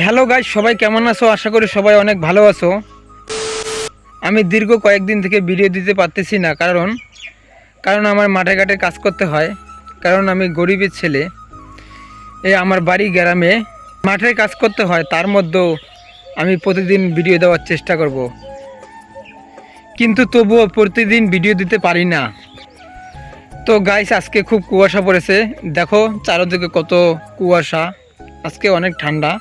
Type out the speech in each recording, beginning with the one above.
Hello guys সবাই কেমন আছো? আশা করি সবাই অনেক ভালো আছো। আমি দীর্ঘ কয়েকদিন থেকে ভিডিও দিতে পারতেছি না, কারণ কারণ আমার মাঠে ঘাটে কাজ করতে হয়। কারণ আমি গরিবের ছেলে। এ আমার বাড়ি গ্রামে মাঠে কাজ করতে হয়, তার মধ্যেও আমি প্রতিদিন ভিডিও দেওয়ার চেষ্টা করব। কিন্তু তবুও প্রতিদিন ভিডিও দিতে পারি না। তো গাইস আজকে খুব কুয়াশা পড়েছে। দেখো, চারদিকে কত কুয়াশা। আজকে অনেক ঠান্ডা।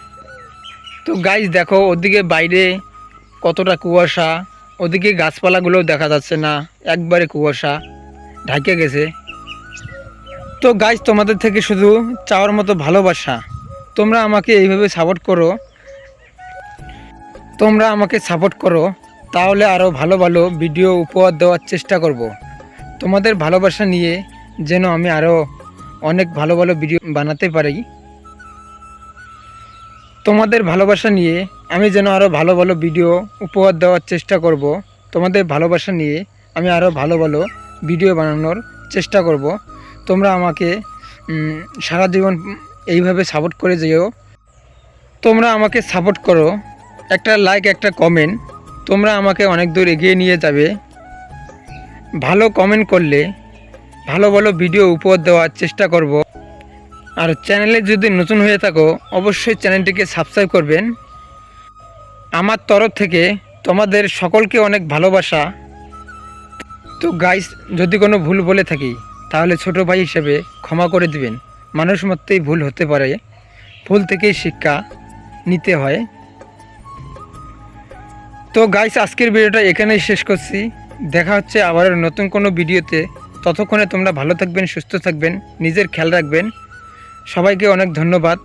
তো গাইস দেখো, ওদিকে বাইরে কতটা কুয়াশা, ওদিকে গাছপালাগুলো দেখা যাচ্ছে না, একবারে কুয়াশা, ঢাকে গেছে। তো গাইস তোমাদের থেকে শুধু চাওয়ার মতো ভালোবাসা। তোমরা আমাকে এইভাবে সাপোর্ট করো। তোমরা আমাকে সাপোর্ট করো, তাহলে আরও ভালো ভালো ভিডিও উপহার দেওয়ার চেষ্টা করব। তোমাদের ভালোবাসা নিয়ে যেন আমি আরও অনেক ভালো ভালো ভিডিও বানাতে পারি। তোমাদের ভালোবাসা নিয়ে আমি যেন আরও ভালো ভালো ভিডিও উপহার দেওয়ার চেষ্টা করব। তোমাদের ভালোবাসা নিয়ে আমি আরও ভালো ভালো ভিডিও বানানোর চেষ্টা করব। তোমরা আমাকে সারা জীবন এইভাবে সাপোর্ট করে যেও। তোমরা আমাকে সাপোর্ট করো। একটা লাইক একটা কমেন্ট তোমরা আমাকে অনেক দূর এগিয়ে নিয়ে যাবে। ভালো কমেন্ট করলে ভালো ভালো ভিডিও উপহার দেওয়ার চেষ্টা করব। আর চ্যানেলে যদি নতুন হয়ে থাকো, অবশ্যই চ্যানেলটিকে সাবস্ক্রাইব করবেন। আমার তরফ থেকে তোমাদের সকলকে অনেক ভালোবাসা। তো গাইস যদি কোনো ভুল বলে থাকি, তাহলে ছোট ভাই হিসেবে ক্ষমা করে দিবেন। মানুষ মতেই ভুল হতে পারে। ভুল থেকেই শিক্ষা নিতে হয়। তো গাইস আজকের ভিডিওটা এখানেই শেষ করছি। দেখা হচ্ছে আবার নতুন কোনো ভিডিওতে। ততক্ষণে তোমরা ভালো থাকবেন, সুস্থ থাকবেন, নিজের খেয়াল রাখবেন। সবাইকে অনেক ধন্যবাদ।